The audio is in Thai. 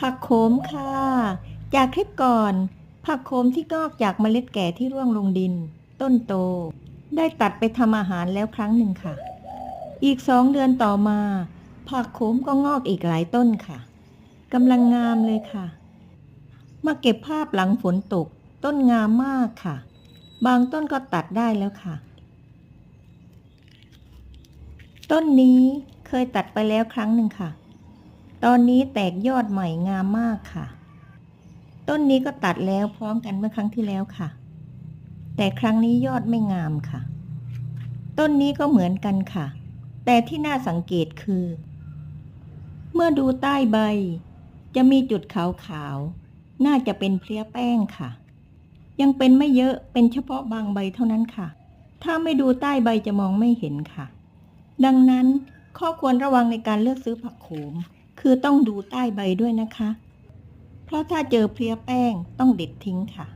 ผักโขมค่ะ จากคลิปก่อน ผักโขมที่งอกจากเมล็ดแก่ที่ร่วงลงดิน ต้นโต ได้ตัดไปทำอาหารแล้วครั้งหนึ่งค่ะ อีกสองเดือนต่อมา ผักโขมก็งอกอีกหลายต้นค่ะกำลังงามเลยค่ะ มาเก็บภาพหลังฝนตก ต้นงามมากค่ะ บางต้นก็ตัดได้แล้วค่ะ ต้นนี้เคยตัดไปแล้วครั้งหนึ่งค่ะ ตอนนี้แตกยอดใหม่งามมากค่ะ ต้นนี้ก็ตัดแล้วพร้อมกันเมื่อครั้งที่แล้วค่ะ แต่ครั้งนี้ยอดไม่งามค่ะ ต้นนี้ก็เหมือนกันค่ะ แต่ที่น่าสังเกตคือ เมื่อดูใต้ใบ จะมีจุดขาวๆ น่าจะเป็นเพลี้ยแป้งค่ะ ยังเป็นไม่เยอะเป็นเฉพาะบางใบเท่านั้นค่ะ ถ้าไม่ดูใต้ใบจะมองไม่เห็นค่ะ ดังนั้นข้อควรระวังในการเลือกซื้อผักโขม คือต้องดูใต้ใบด้วยนะคะ เพราะถ้าเจอเพลี้ยแป้งต้องเด็ดทิ้งค่ะ